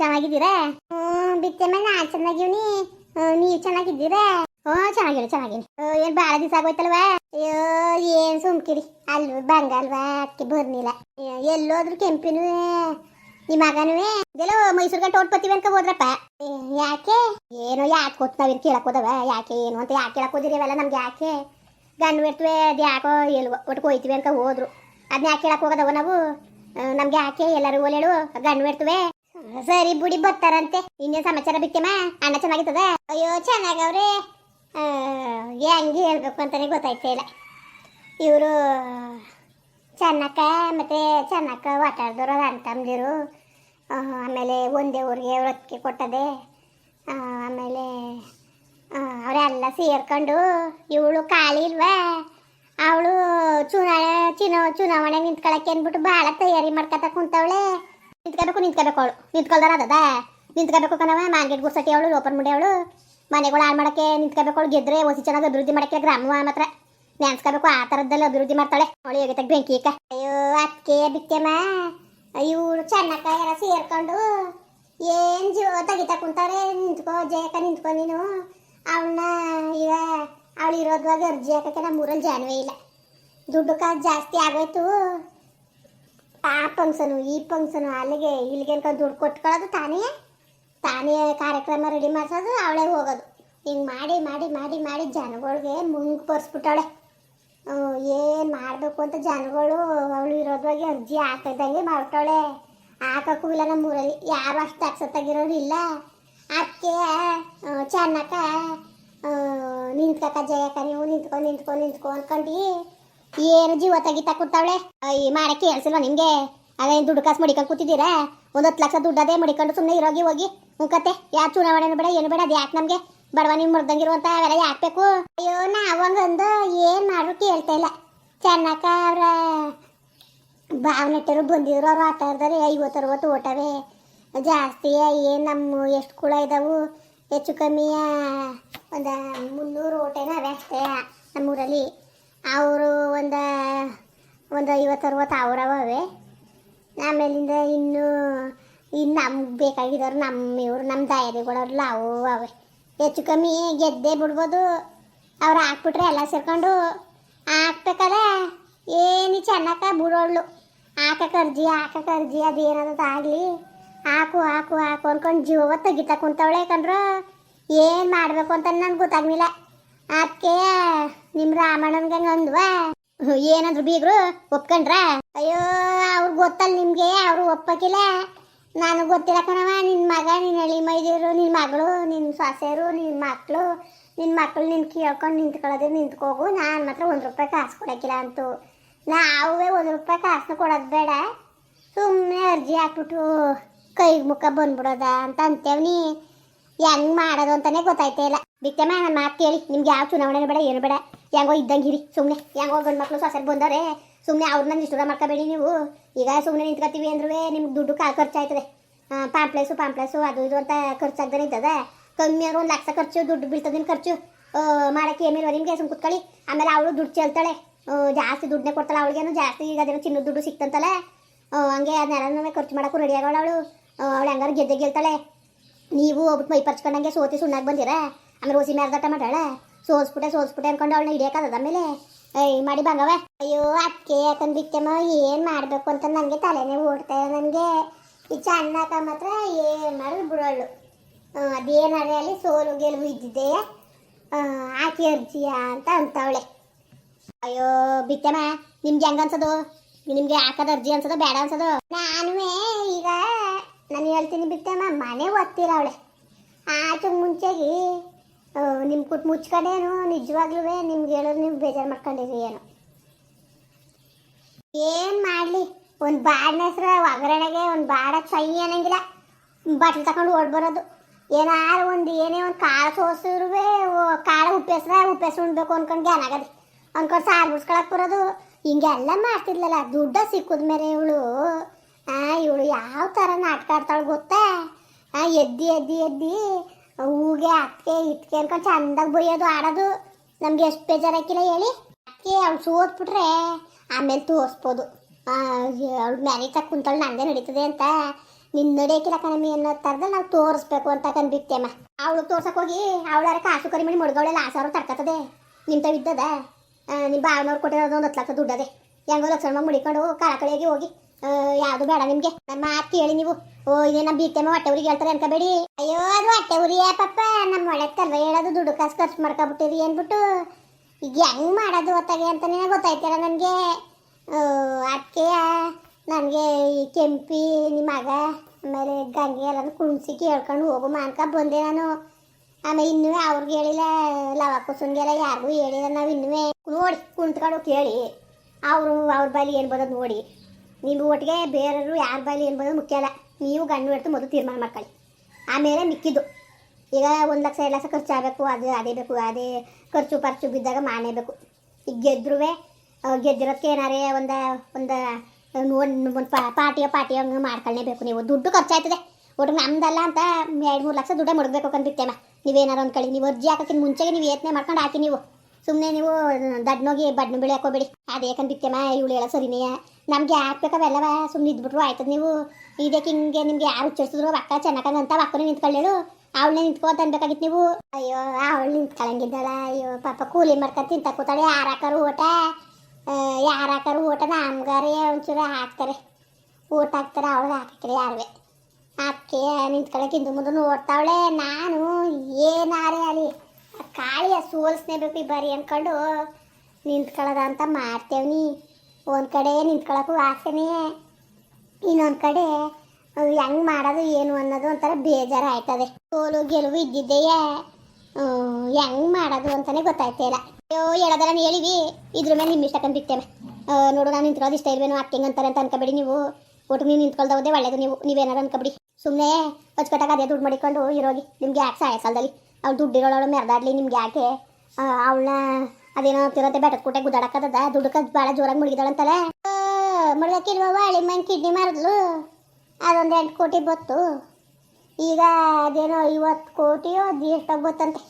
ಚೆನ್ನಾಗಿದ್ದೀರಾ? ಹ್ಮ್ ಬಿತ್ತೆ ಮೇಲೆ ನಾನ್ ಚೆನ್ನಾಗಿವ್ನಿ. ನೀವ್ ಚೆನ್ನಾಗಿದ್ದೀರಾ? ಹ್ಞೂ ಚೆನ್ನಾಗಿರಿ ಚೆನ್ನಾಗಿನಿ ಏನ್ ಭಾಳ ದಿವಸ ಆಗೋಯ್ತಲ್ವಾ? ಅಯ್ಯೋ, ಏನ್ ಸುಮ್ಕಿರಿ. ಅಲ್ವ ಬಂಗಲ್ವಾ ಅಕ್ಕಿ ಬರ್ನಿಲ್ಲ ಎಲ್ಲೋದ್ರು ಕೆಂಪಿನೂ ನಿಮ್ಮ ಮಗನೂ ಎಲ್ಲೋ ಮೈಸೂರು ಗಂಟೆ ಓಟ್ಪತ್ತೀವಿ ಅನ್ಕ ಹೋದ್ರಪ್ಪ. ಯಾಕೆ? ಏನೋ ಯಾಕೆ ಕೊಟ್ಟು ನಾವೇನು ಕೇಳಕ್ ಹೋದವ? ಯಾಕೆ ಏನು ಅಂತ ಯಾಕೆ ಕೇಳಕ್ ಹೋದಿರಿ ನಮ್ಗೆ ಯಾಕೆ? ಗಂಡು ಬಿಡ್ತವೆ ಅದು ಯಾಕೋ ಎಲ್ವ ಒಟ್ಟು ಹೋಯ್ತೀವಿ ಅನ್ಕ ಹೋದ್ರು. ಅದನ್ನ ಯಾಕೆ ಕೇಳಕ್ ಹೋಗದವ ನಾವು? ನಮ್ಗೆ ಯಾಕೆ ಎಲ್ಲರೂ ಓಲೇಳು? ಗಂಡು ಸರಿ, ಬುಡಿ ಬರ್ತಾರಂತೆ. ಇನ್ನೇ ಸಮಾಚಾರ ಬಿಟ್ಟೆಮ್ಮ? ಅಣ್ಣ ಚೆನ್ನಾಗಿರ್ತದ ಅಯ್ಯೋ, ಚೆನ್ನಾಗವ್ರಿ. ಹೆಂಗೆ ಹೇಳ್ಬೇಕು ಅಂತಾನೆ ಗೊತ್ತಾಯ್ತಾ ಇಲ್ಲ. ಇವರು, ಚೆನ್ನಕ್ಕ ಮತ್ತು ಚೆನ್ನಕ್ಕ ವಾಟಾಡ್ದವ್ರು ಅಂತಂದಿರು ಆಮೇಲೆ ಒಂದೇ ಊರಿಗೆ ವ್ರತಕ್ಕೆ ಕೊಟ್ಟದೆ. ಆಮೇಲೆ ಅವರೆಲ್ಲ ಸೇರ್ಕೊಂಡು ಇವಳು ಖಾಲಿ ಇಲ್ವಾ? ಅವಳು ಚುನಾವಣೆ ಚುನಾ, ಚುನಾವಣೆ ನಿಂತ್ಕೊಳಕ್ಕೆ ಅಂದ್ಬಿಟ್ಟು ಭಾಳ ತಯಾರಿ ಮಾಡ್ಕೊತ ಕುಂತವಳೆ. ನಿಂತ್ಕೋಬೇಕು ನಿಂತ್ಕೋಬೇಕು ಅವಳು. ಅದ ನಿಂತ್ಕೋಬೇಕು ಕಣವ ಮಾರ್ಕೆಟ್ ಗುರ್ಸಟಿ ಅವಳು ಲೋಪರ್ ಮುಂಡೆ ಅವಳು. ಮನೆಗಳು ಹಾಳು ಮಾಡೋಕ್ಕೆ ನಿಂತ್ಕೋಬೇಕು ಅವಳು, ಗೆದ್ರೆ ಹೊಸಿ ಚೆನ್ನಾಗಿ ಅಭಿವೃದ್ಧಿ ಮಾಡೋಕ್ಕೆ ಗ್ರಾಮ ಮಾತ್ರ. ನೆನ್ಸ್ಕೋಬೇಕು ಆ ಥರದ್ದೆಲ್ಲ ಅಭಿವೃದ್ಧಿ ಮಾಡ್ತಾಳೆ. ಅವಳು ಹೇಗೆ ತೆಗ್ ಬೆಂಕಿ ಅಯ್ಯೋ ಅಕ್ಕೆ ಬಿಕ್ಕೆಮ್ಮ ಇವಳು ಚೆನ್ನಕ್ಕ ಎಲ್ಲ ಸೇರ್ಕೊಂಡು ಏನು ಜೀವ ತೆಗಿತಾ ಕುಂತಾರೆ ನಿಂತ್ಕೋ ಜಯಕ ನಿಂತ್ಕೊ ನೀನು. ಅವಳನ್ನ ಈಗ ಅವಳು ಇರೋದ್ವಾಗ ಅರ್ಜಿ ಹಾಕಕ್ಕೆ ನಮ್ಮ ಊರಲ್ಲಿ ಜಾನುವೇ ಇಲ್ಲ. ದುಡ್ಡು ಜಾಸ್ತಿ ಆಗೋಯ್ತು. ಆ ಫಂಕ್ಷನು ಈ ಫಂಕ್ಷನು ಅಲ್ಲಿಗೆ ಇಲ್ಲಿಗೆ ಅನ್ಕೊಂಡು ದುಡ್ಡು ಕೊಟ್ಕೊಳ್ಳೋದು ತಾನೇ? ತಾನೇ ಕಾರ್ಯಕ್ರಮ ರೆಡಿ ಮಾಡಿಸೋದು, ಅವಳೇ ಹೋಗೋದು. ಹಿಂಗೆ ಮಾಡಿ ಮಾಡಿ ಮಾಡಿ ಮಾಡಿ ಜನಗಳಿಗೆ ಮುಂಗ್ ಬರ್ಸ್ಬಿಟ್ಟಾಳೆ ಏನು ಮಾಡಬೇಕು ಅಂತ ಜನಗಳು, ಅವಳು ಇರೋದ್ರಾಗೆ ಅರ್ಜಿ ಹಾಕಿದಂಗೆ ಮಾಡ್ತಾಳೆ. ಹಾಕಕ್ಕೂ ಇಲ್ಲ ನಮ್ಮ ಊರಲ್ಲಿ. ಯಾರು ಅಷ್ಟು ಅಕ್ಸತ್ತಾಗಿರೋರು ಇಲ್ಲ. ಅದಕ್ಕೆ ಚೆನ್ನಕ್ಕ ನಿಂತ್ಕಕ್ಕ ಜಯಕ್ಕ, ನೀವು ನಿಂತ್ಕೊಂಡು ನಿಂತ್ಕೊಂಡು ನಿಂತ್ಕೊ ಅನ್ಕೊಂಡು ಏನು ಜೀವ ತೆಗಿತಾ ಕೂತಾವಳೆ? ಈ ಮಾಡಕ್ಕೆ ಕೇಳಿಸಿಲ್ವ ನಿಮಗೆ? ಅದೇ ದುಡ್ಡು ಕಾಸು ಮಡಿಕೊಂಡು ಕೂತಿದ್ದೀರಾ? ಒಂದು ಹತ್ತು ಲಕ್ಷ ದುಡ್ಡು ಅದೇ ಮಡಿಕೊಂಡು ಸುಮ್ಮನೆ ಇರೋಗಿ ಹೋಗಿ. ಮುಖತ್ತೆ ಯಾರು ಚುನಾವಣೆ ಬೇಡ, ಏನು ಬೇಡ, ಅದು ಯಾಕೆ ನಮಗೆ? ಬಡವ ನಿಮ್ಮ ಮುರ್ದಂಗಿರುವಂತ ಅವೆಲ್ಲ ಯಾಕೆ ಬೇಕು? ಅಯ್ಯೋ ನಾ ಹಂಗಂದು ಏನು ಮಾಡ್ರು ಕೇಳ್ತಾ ಇಲ್ಲ. ಚೆನ್ನಕ್ಕ ಅವ್ರ ಭಾವನೆಟ್ಟರು ಬಂದಿದ್ರು ಅವ್ರು ಆಟ ಇರ್ತಾರೆ ಐವತ್ತು, ಅರವತ್ತು ಓಟವೆ. ಜಾಸ್ತಿ ಏನು ನಮ್ಮ ಎಷ್ಟು ಕುಳ ಇದಾವು? ಹೆಚ್ಚು ಕಮ್ಮಿಯ ಒಂದು ಮುನ್ನೂರು ಓಟೇನ ಅವೇ ಅಷ್ಟೇ ನಮ್ಮೂರಲ್ಲಿ. ಅವರು ಒಂದು ಒಂದು ಐವತ್ತು, ಅರವತ್ತು ಅವರವೇ ಆಮೇಲಿಂದ ಇನ್ನೂ ಇನ್ನು ನಮ್ಗೆ ಬೇಕಾಗಿದ್ದವ್ರು ನಮ್ಮ ಇವರು ನಮ್ಮ ದಾಯರಿಗಳವ್ರಲ್ಲ ಅವು ಅವೆ ಹೆಚ್ಚು ಕಮ್ಮಿ ಗೆದ್ದೆ ಬಿಡ್ಬೋದು. ಅವ್ರು ಹಾಕ್ಬಿಟ್ರೆ ಎಲ್ಲ ಸೇರ್ಕೊಂಡು ಹಾಕ್ಬೇಕಾದ್ರೆ ಏನು ಚೆನ್ನಾಕ ಬಿಡೋಳು ಹಾಕಕ್ಕೆ ಅರ್ಜಿ ಹಾಕಕ್ಕೆ ಅರ್ಜಿ ಅದು ಏನಾದ್ರು ಆಗಲಿ. ಹಾಕು ಹಾಕು ಹಾಕು ಅನ್ಕೊಂಡು ಜೀವ ತೆಗಿತಾ ಕುಂತವಳೆ ಕಂಡ್ರು ಏನು ಮಾಡಬೇಕು ಅಂತ ನನಗೆ ಗೊತ್ತಾಗ್ಲಿಲ್ಲ. ಅದಕ್ಕೆ ನಿಮ್ಮ ರಾಮಣ್ಣನ್ಗೆ ಅಂದ್ವ? ಏನಂದ್ರು ಬೀಗ್ರು ಒಪ್ಕೊಂಡ್ರ? ಅಯ್ಯೋ, ಅವ್ರು ಗೊತ್ತಲ್ಲ ನಿಮಗೆ, ಅವರು ಒಪ್ಪಕಿಲ್ಲ. ನಾನು ಗೊತ್ತಿಲ್ಲ ಕಣವ ನಿನ್ನ ಮಗ ನಿನ್ನ ಎಳಿ ಮೈದಿರು ನಿನ್ನ ಮಗಳು ನಿನ್ನ ಸೊಸೆಯರು ನಿನ್ನ ಮಕ್ಕಳು ನಿನ್ನ ಮಕ್ಕಳು ನಿನ್ನ ಕೇಳ್ಕೊಂಡು ನಿಂತ್ಕೊಳ್ಳೋದು, ನಿಂತ್ಕೋಗು. ನಾನು ಮಾತ್ರ ಒಂದು ರೂಪಾಯಿ ಕಾಸು ಕೊಡೋಕ್ಕಿಲ್ಲ ಅಂತು. ನಾವೇ ಒಂದು ರೂಪಾಯಿ ಕಾಸನ್ನ ಕೊಡೋದು ಬೇಡ. ಸುಮ್ಮನೆ ಅರ್ಜಿ ಹಾಕ್ಬಿಟ್ಟು ಕೈಗೆ ಮುಖ ಬಂದ್ಬಿಡೋದ ಅಂತ ಅಂತೇವ್ನಿ ಹೆಂಗ್ ಮಾಡೋದು ಅಂತಾನೆ ಗೊತ್ತಾಯ್ತಾ ಇಲ್ಲ. ಬಿತ್ತಮ್ಮ ನಾನು ಮಾತು ಕೇಳಿ. ನಿಮ್ಗೆ ಯಾವ ಚುನಾವಣೆನೂ ಬೇಡ, ಏನು ಬೇಡ. ಹೆಂಗೋ ಇದ್ದಂಗಿರಿ ಸುಮ್ಮನೆ ಹೆಂಗೋ ಗಂಡು ಮಕ್ಕಳು ಸೊಸೆರು ಬಂದರೆ ಸುಮ್ಮನೆ ಅವ್ರನ್ನ ನಿಷ್ಠುರ ಮಾಡ್ಕೋಬೇಡಿ ನೀವು. ಈಗ ಸುಮ್ಮನೆ ನಿಂತ್ಕೊತೀವಿ ಅಂದ್ರೆ ನಿಮ್ಗೆ ದುಡ್ಡು ಕಾ ಖರ್ಚಾಯ್ತದೆ. ಪಾಂಪ್ಲೇಸು ಪಾಂಪ್ಲೇಸು, ಅದು ಇದು ಅಂತ ಖರ್ಚಾಗ್ದೇ ಇದ್ದದೆ ಕಮ್ಮಿ ಅಂದ್ರೆ ಒಂದು ಲಕ್ಷ ಖರ್ಚು, ದುಡ್ಡು ಬೀಳ್ತದಿನ ಖರ್ಚು. ಮಾಡೋಕ್ಕೆ ಏನಿಲ್ವ ನಿಮಗೆ? ಸುಮ್ ಕುತ್ಕೊಳ್ಳಿ. ಆಮೇಲೆ ಅವಳು ದುಡ್ಡು ಚೆಲ್ತಾಳೆ ಜಾಸ್ತಿ ದುಡ್ಡನ್ನೇ ಕೊಡ್ತಾಳೆ ಅವಳಿಗೇನು ಜಾಸ್ತಿ ಈಗ ಅದೇನೋ ಚಿನ್ನದ ದುಡ್ಡು ಸಿಕ್ತಂತಲ್ಲ. ಹಂಗೆ ಅದನ್ನೆಲ್ಲ ಖರ್ಚು ಮಾಡೋಕ್ಕೂ ರೆಡಿ ಆಗೋಳು ಅವಳು. ಅವಳು ಹೆಂಗಾರು ಗೆದ್ದೆ ಗೆಲ್ತಾಳೆ. ನೀವು ಒಬ್ಬಟ್ಟು ಮೈ ಪರ್ಚ್ಕೊಂಡಂಗೆ ಸೋತಿ ಸುಣ್ಣಾಗಿ ಬಂದಿರ? ಆಮೇಲೆ ಓಸಿ ಮ್ಯಾರ್ದಾಟ ಮಾಡ್ಯಾಳ ಸೋಸ್ಬಿಟ್ಟೆ ಸೋಸ್ಬಿಟ್ಟೆ ಅನ್ಕೊಂಡು ಅವಳನ್ನ ಹಿಡಿಯೋಕ್ಕಾಗದ ಆಮೇಲೆ, ಏಯ್ ಮಾಡಿ ಬಂಗವ ಅಯ್ಯೋ, ಅಕ್ಕೆ ಯಾಕಂದ್ ಬಿತ್ತಮ್ಮ ಏನು ಮಾಡಬೇಕು ಅಂತ ನನಗೆ ತಲೆನೇ ಓಡ್ತಾ ನನಗೆ ಈ ಚೆನ್ನಕ ಮಾತ್ರ ಏನು ಮಾಡಿದ್ರು ಬಿಡೋಳು ಅದೇನಾದ್ರೆ ಅಲ್ಲಿ ಸೋಲು ಗೆಲುವು ಇದ್ದಿದ್ದೆ. ಆಕೆ ಅರ್ಜಿಯ ಅಂತ ಅಂತವಳೆ. ಅಯ್ಯೋ ಬಿತ್ತಮ್ಮ ನಿಮ್ಗೆ ಹೆಂಗ ಅನ್ಸೋದು? ನಿಮ್ಗೆ ಹಾಕದ ಅರ್ಜಿ ಅನ್ಸೋದು, ಬೇಡ ಅನ್ಸೋದು? ನಾನುವೇ ಈಗ, ನಾನು ಹೇಳ್ತೀನಿ ಬಿತ್ತೆಮ್ಮ ಮನೆ ಓದ್ತಿರವಳೆ ಆಚೆ ಮುಂಚೆಗೆ ನಿಮ್ಮ ಕೊಟ್ಟು ಮುಚ್ಕೊಂಡೇನು? ನಿಜವಾಗ್ಲೂ ನಿಮ್ಗೆ ಹೇಳೋದು ನೀವು ಬೇಜಾರು ಮಾಡ್ಕೊಂಡಿರಿ ಏನು? ಏನು ಮಾಡಲಿ? ಒಂದು ಬಾಡಿನ ಹೆಸ್ರು, ಒಗ್ಗರಣೆಗೆ ಒಂದು ಬಾಡ ಚೈ ಅನ್ನಂಗಿಲ್ಲ. ಬಟ್ಲು ತಗೊಂಡು ಓಡ್ಬರೋದು ಏನಾರು ಒಂದು ಏನೇ ಒಂದು ಕಾಳು ಸೋಸಿದ್ರು ಕಾಳು ಉಪ್ಪೆಸ್ರ, ಉಪ್ಪೆಸ್ರು ಉಣ್ಬೇಕು ಅನ್ಕೊಂಡು ಜ್ಞಾನಾಗದಿ ಅನ್ಕೊಂಡು ಸಾರು ಬಿಡ್ಸ್ಕೊಳಕ್ ಬರೋದು. ಹಿಂಗೆಲ್ಲ ಮಾಡ್ತಿದ್ಲಲ್ಲ, ದುಡ್ಡ ಸಿಕ್ಕಿದ್ಮೇಲೆ ಇವಳು. ಆ, ಇವಳು ಯಾವ ಥರ ನಾಟಕ ಆಡ್ತಾಳೆ ಗೊತ್ತಾ? ಎದ್ದಿ ಎದ್ದಿ ಎದ್ದಿ ಹೂಗೆ ಅತ್ಕೆ ಇಟ್ಕೆ ಅನ್ಕೊಂಡು ಚಂದಾಗಿ ಬೈಯೋದು ಆಡೋದು. ನಮ್ಗೆ ಎಷ್ಟು ಬೇಜಾರಾಕಿಲ್ಲ ಹೇಳಿ. ಅಕ್ಕಿ ಅವ್ಳು ಸೋತ್ಬಿಟ್ರೆ ಆಮೇಲೆ ತೋರಿಸ್ಬೋದು. ಮ್ಯಾರೇಜ್ ಮ್ಯಾನೇಜ್ ಕುಂತಳು ನಂಗೆ ನಡೀತದೆ ಅಂತ. ನಿನ್ನ ನಡೆಯಕ್ಕಿಲ್ಲ ಕಣಮಿ ಅನ್ನೋ ಥರದಲ್ಲಿ ನಾವು ತೋರಿಸ್ಬೇಕು ಅಂತ ಕಂಬಿತ್ತೇಮ್ಮ ಅವಳು ತೋರ್ಸಕ್ಕೆ ಹೋಗಿ ಅವಳಾರ ಕಾಸು ಕರಿ ಮಾಡಿ ಮುಡ್ಗವಳೆಲ್ಲ ಆ ಸಾವಿರ ತಡ್ಕತ್ತದೆ. ನಿಂತ ಇದ್ದದ? ನಿಮ್ಮ ಬಾವನವ್ರು ಕೊಟ್ಟಿರೋದು ಒಂದು ಹತ್ತು ಲಕ್ಷ ದುಡ್ಡದೆ. ಹೆಂಗೋ ಲಕ್ಷಣ ಮುಡಿಕೊಂಡು ಕಳಕಳಿಯಾಗಿ ಹೋಗಿ. ಆ, ಯಾವ್ದು ಬೇಡ ನಿಮಗೆ. ನನ್ನ ಮಾತು ಕೇಳಿ ನೀವು. ಓ ಇದೇನ ಬೀಗ್ತೇಮ ಹೊಟ್ಟೆ ಊರಿಗೆ ಹೇಳ್ತಾರೆ ಅನ್ಕೋಬೇಡಿ. ಅಯ್ಯೋ, ಅದು ಹೊಟ್ಟೆ ಉರಿಯ ಪಪ್ಪ. ನಮ್ಮ ಒಳಕ್ಕಲ್ವ ಹೇಳೋದು ದುಡ್ಡು ಕಾಸು ಖರ್ಚು ಮಾಡ್ಕೊಬಿಟ್ಟಿರಿ ಅಂದ್ಬಿಟ್ಟು ಈಗ ಹೆಂಗ್ ಮಾಡೋದು ಹೊತ್ತಾಗೆ ಅಂತಾನೆ ಗೊತ್ತಾಯ್ತಿಲ್ಲ ನನಗೆ? ಅದಕ್ಕೆ ನನಗೆ ಈ ಕೆಂಪಿ ನಿಮ್ಮ ಮಗ, ಆಮೇಲೆ ಗಂಗೆ ಎಲ್ಲ ಕುಣಿಸಿ ಕೇಳ್ಕೊಂಡು ಹೋಗು ಮಾನ್ಕ ಬಂದೆ ನಾನು. ಆಮೇಲೆ ಇನ್ನೂ ಅವ್ರಿಗೆ ಹೇಳಿಲ್ಲ, ಲವ ಕುಸುನ್ಗೆಲ್ಲ ಯಾರಿಗೂ ಹೇಳಿಲ್ಲ, ನಾವು ಇನ್ನೂ ನೋಡಿ, ಕುಂತ್ಕೊಂಡು ಕೇಳಿ. ಅವರು ಅವ್ರ ಬಾಲಿ ಏನು ಬರೋದು ನೋಡಿ. ನೀವು ಒಟ್ಟಿಗೆ ಬೇರೆಯವರು ಯಾರ ಬಾಲಿ ಏನು ಬರೋದು ಮುಖ್ಯ ಅಲ್ಲ. ನೀವು ಗಂಡು ಹಿಡ್ದು ಮೊದಲು ತೀರ್ಮಾನ ಮಾಡ್ಕೊಳ್ಳಿ. ಆಮೇಲೆ ಮಿಕ್ಕಿದ್ದು. ಈಗ ಒಂದು ಲಕ್ಷ, ಎರಡು ಲಕ್ಷ ಖರ್ಚು ಆಗಬೇಕು, ಅದು, ಅದೇ ಬೇಕು, ಅದೇ ಖರ್ಚು, ಪರ್ಚು ಬಿದ್ದಾಗ ಮಾಡಲೇಬೇಕು ಈಗ ಗೆದ್ರೂ ಗೆದ್ದಿರೋದಕ್ಕೆ ಏನಾರೇ ಒಂದು ಒಂದು ಒಂದು ಪಾರ್ಟಿಯ ಪಾರ್ಟಿ ಹಂಗೆ ಮಾಡ್ಕೊಳ್ಳೇಬೇಕು ನೀವು. ದುಡ್ಡು ಖರ್ಚಾಯ್ತದೆ. ಒಟ್ಟು ನಮ್ದಲ್ಲ ಅಂತ ಎರಡು ಮೂರು ಲಕ್ಷ ದುಡ್ಡೇ ಮುಡ್ಬೇಕು ಅಂದ್ಬಿಟ್ಟೆಮ್ಮ ನೀವೇನಾರು ಅಂದ್ಕೊಳ್ಳಿ ನೀವು ಅರ್ಜಿ ಹಾಕೋಕ್ಕಿಂತ ಮುಂಚೆಗೆ ನೀವು ಯತ್ನೆ ಮಾಡ್ಕೊಂಡು ಹಾಕಿ ನೀವು. ಸುಮ್ಮನೆ ನೀವು ದಡ್ನೋಗಿ ಬಡ್ನ ಬೆಳೆ ಹಾಕೋಬೇಡಿ ಅದು ಯಾಕಂದ್ಬಿಟ್ಟೆಮ್ಮ ಇವಳು ಹೇಳೋ ಸರಿನೇ. ನಮಗೆ ಹಾಕ್ಬೇಕವೆಲ್ಲವ ಸುಮ್ಮನೆ ಇದ್ಬಿಟ್ರು, ಆಯ್ತದ ನೀವು. ಇದಕ್ಕೆ ಹಿಂಗೆ ನಿಮ್ಗೆ ಯಾರು ಉಚ್ಚರಿಸಿದ್ರು ಅಕ್ಕ ಚೆನ್ನಾಗಂತ ಅಕ್ಕನೇ ನಿಂತ್ಕೊಳ್ಳೇಳು. ಅವಳನ್ನೇ ನಿಂತ್ಕೋತ ಅನ್ಬೇಕಾಗಿತ್ತು ನೀವು. ಅಯ್ಯೋ, ಅವಳು ನಿಂತ್ಕೊಳ್ಳಂಗಿದ್ದಾಳ ಅಯ್ಯೋ, ಪಾಪ ಕೂಲಿ ಮಾಡ್ಕೊಂಡು ತಿಂತ ಕೂತಾಳೆ ಯಾರು ಹಾಕಾರು ಊಟ ಯಾರು ಹಾಕಾರು ಊಟ ನಮ್ಗಾರೆ ಒಂಚೂರು ಹಾಕ್ತಾರೆ. ಊಟ ಹಾಕ್ತಾರೆ, ಅವಳು ಹಾಕಿದ್ರೆ ಯಾರುವೆ. ಹಾಕಿ ನಿಂತ್ಕೊಳ್ಳೋಕೆ ಹಿಂದೆ ಮುಂದೆ ನೋಡ್ತಾವಳೆ. ನಾನು ಏನಾರೇ ಅಲ್ಲಿ ಕಾಳಿಯ ಸೋಲ್ಸ್ನೇಬೇಕು ಈ ಬಾರಿ ಅಂದ್ಕೊಂಡು ನಿಂತ್ಕೊಳ್ಳೋದ ಅಂತ ಮಾಡ್ತೇವ್ನಿ ಒಂದು ಕಡೆ ನಿಂತ್ಕೊಳ್ಳೋಕ್ಕೂ ಆಸೆನೇ. ಇನ್ನೊಂದು ಕಡೆ ಹೆಂಗ್ ಮಾಡೋದು ಏನು ಅನ್ನೋದು ಒಂಥರ ಬೇಜಾರು ಆಯ್ತದೆ ಸೋಲು ಗೆಲುವು ಇದ್ದಿದ್ದೆಯೇ ಹೆಂಗ್ ಮಾಡೋದು ಅಂತಾನೆ ಗೊತ್ತಾಯ್ತಿಲ್ಲ ಅಯ್ಯೋ ಹೇಳೋದಲ್ಲ ಹೇಳಿವಿ ಇದ್ರ ಮೇಲೆ ನಿಮ್ಮ ಇಷ್ಟ ಕಂಡಿರ್ತೇವೆ ನೋಡು, ನಾನು ನಿಂತ್ಕೊಳ್ಳೋದು ಇಷ್ಟ ಇಲ್ವೇನೋ ಹೆಂಗೆ ಅಂತಾರೆ ಅಂತ ಅನ್ಕೋಬೇಡಿ ನೀವು. ಒಟ್ಟು ನೀವು ನಿಂತ್ಕೊಳ್ದವ್ದೆ ಒಳ್ಳೇದು ನೀವು. ನೀವೇನಾರು ಅನ್ಕೋಬೇಡಿ. ಸುಮ್ಮನೆ ಅಚ್ಚುಕಟ್ಟಾಗಿ ಅದೇ ದುಡ್ಡು ಮಾಡಿಕೊಂಡು ಇರೋಗಿ. ನಿಮ್ಗೆ ಯಾಕೆ ಸಹಾಯ ಕಾಲದಲ್ಲಿ ಅವ್ಳು ದುಡ್ಡಿರೋಳು ಮೆರೆದಾಡ್ಲಿ ನಿಮ್ಗೆ ಯಾಕೆ? ಅವಳನ್ನ ಅದೇನೋ ತಿರತ್ತೆ ಬೆಟ್ಟದ ಕೂಟೆ ದುಡ್ಡು ಕದ್ ಭಾಳ ಜೋರಾಗಿ ಮುಳುಗಿದಾಳಂತಲ್ಲ ಮುಳುಗಕ್ಕಿಲ್ವ ಹಳಿ ಮನ್ ಕಿಡ್ನಿ ಮಾರಿದ್ಲು? ಅದೊಂದು ಎಂಟು ಕೋಟಿ ಬತ್ತು. ಈಗ ಅದೇನೋ ಐವತ್ತು ಕೋಟಿಯೋ ಅದು ಎಷ್ಟಾಗ ಬತ್ತಂತೆ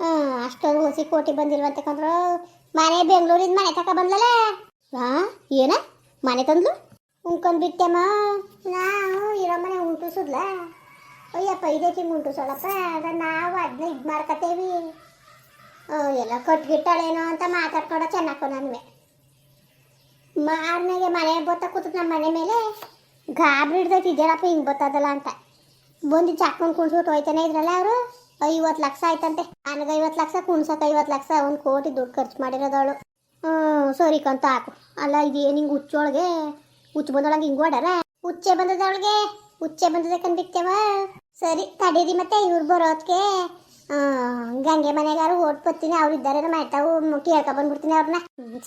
ಹಾಂ ಅಷ್ಟೊಂದು ಹೊಸಿ ಕೋಟಿ ಬಂದಿಲ್ವಂತೆ ಕಂದ್ರು. ಮನೆ ಬೆಂಗಳೂರಿಂದ ಮನೆ ತಕ ಬಂದ್ಲಲ್ಲ ಹಾಂ ಏನ? ಮನೆ ತಂದ್ಲು? ಉಂಕೊಂಡ್ ಬಿಟ್ಟೆಮ್ಮ. ನಾವು ಇರೋ ಮನೆ ಉಂಟುಸುದ್ಲ ಅಯ್ಯಪ್ಪ ಇದಕ್ಕೆ ಉಂಟುಸೋಳಪ್ಪ ಅದ ನಾವು ಅದನ್ನ ಇದು ಮಾಡ್ಕತೇವಿ ಎಲ್ಲ ಕಟ್ಗಿಟ್ಟಾಳೇನೋ ಅಂತ ಮಾತಾಡ್ಕೊಡ ಚೆನ್ನಾಕೋ ನನ್ವೆ ಮಾರ್ನಾಗೆ ಮನೆ ಬತ್ತ ಕೂತದ ನಮ್ಮ ಮನೆ ಮೇಲೆ ಗಾಬರಿ ಹಿಡ್ದೈತಿ ಇದೇನಪ್ಪ ಹಿಂಗೆ ಬತ್ತದಲ್ಲ ಅಂತ. ಬಂದು ಚಾಕೊಂಡು ಕುಣ್ಸ್ಬಿಟ್ಟು ಹೋಯ್ತಾನೆ ಇದ್ರಲ್ಲ ಅವರು. ಐವತ್ತು ಲಕ್ಷ ಆಯ್ತಂತೆ. ನನಗೆ ಐವತ್ತು ಲಕ್ಷ ಕುಣ್ಸಕ್ಕೆ ಐವತ್ತು ಲಕ್ಷ, ಒಂದು ಕೋಟಿ ದುಡ್ಡು ಖರ್ಚು ಮಾಡಿರೋದವಳು ಹ್ಞೂ ಸರಿ ಕಂತ ಹಾಕು. ಅಲ್ಲ, ಇದೇನು ಹಿಂಗೆ ಹುಚ್ಚೊಳಗೆ ಹುಚ್ಚು ಬಂದೊಳಗೆ ಹಿಂಗೆ ಓಡಾರ ಹುಚ್ಚೆ ಬಂದದವಳಿಗೆ ಹುಚ್ಚೆ ಬಂದದ ಕಂಡಿರ್ತೇವ ಸರಿ, ತಡೀರಿ ಮತ್ತೆ, ಇವ್ರು ಬರೋದಕ್ಕೆ ಗಂಗೆ ಮನೆಗಾರು ಓಟ್ ಬರ್ತೀನಿ ಅವ್ರು ಇದ್ದಾರೆ ಮಾಡ್ತಾವು ಕೇಳ್ಕೊ ಬಂದ್ಬಿಡ್ತೀನಿ ಅವ್ರನ್ನ.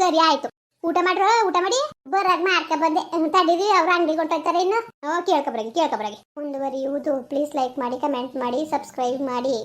ಸರಿ, ಆಯ್ತು. ಊಟ ಮಾಡ್ರ, ಊಟ ಮಾಡಿ? ಬರಾಗ ಮಾಡ್ಕ ಬಂದೆ. ತಡೀರಿ, ಅವ್ರ ಅಂಗಡಿ ಹೊಂಟೋಯ್ತಾರೆ ಇನ್ನು. ಕೇಳ್ಕೊಬ್ರಾಗಿ ಕೇಳ್ಕೊಬ್ರಾಗಿ ಮುಂದುವರಿಯುವುದು ಪ್ಲೀಸ್ ಲೈಕ್ ಮಾಡಿ ಕಮೆಂಟ್ ಮಾಡಿ ಸಬ್ಸ್ಕ್ರೈಬ್ ಮಾಡಿ.